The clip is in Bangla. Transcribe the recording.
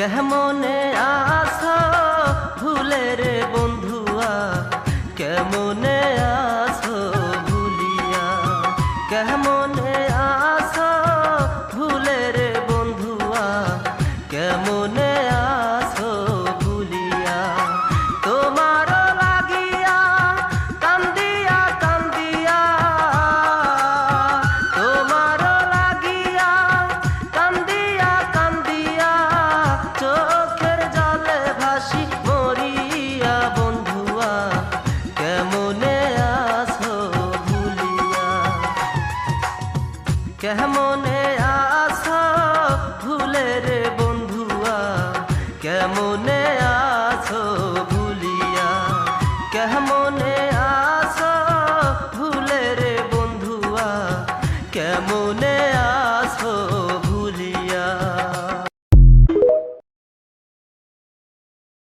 কেমনে আসো ভুলে বন্ধুয়া? কেমনে আসো ভুলিয়া? কেমনে কেমনে আছো ভুলে রে বন্ধুয়া? কেমনে আছো ভুলিয়া? কেমনে আছো ভুলে রে বন্ধুয়া? কেমনে